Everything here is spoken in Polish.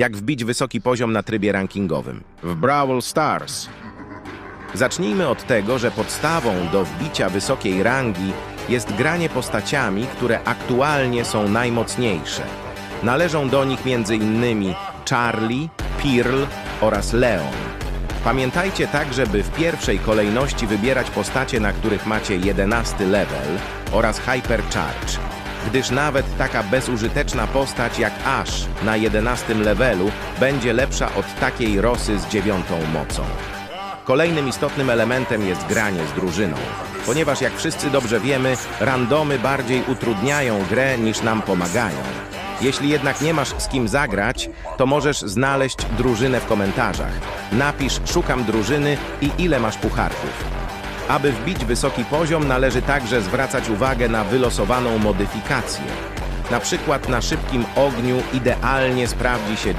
Jak wbić wysoki poziom na trybie rankingowym? W Brawl Stars. Zacznijmy od tego, że podstawą do wbicia wysokiej rangi jest granie postaciami, które aktualnie są najmocniejsze. Należą do nich m.in. Charlie, Pearl oraz Leon. Pamiętajcie także, by w pierwszej kolejności wybierać postacie, na których macie 11 level oraz Hypercharge, gdyż nawet taka bezużyteczna postać jak Ash na 11 levelu będzie lepsza od takiej Rosy z dziewiątą mocą. Kolejnym istotnym elementem jest granie z drużyną, ponieważ jak wszyscy dobrze wiemy, randomy bardziej utrudniają grę niż nam pomagają. Jeśli jednak nie masz z kim zagrać, to możesz znaleźć drużynę w komentarzach. Napisz szukam drużyny i ile masz pucharków. Aby wbić wysoki poziom, należy także zwracać uwagę na wylosowaną modyfikację. Na przykład na szybkim ogniu idealnie sprawdzi się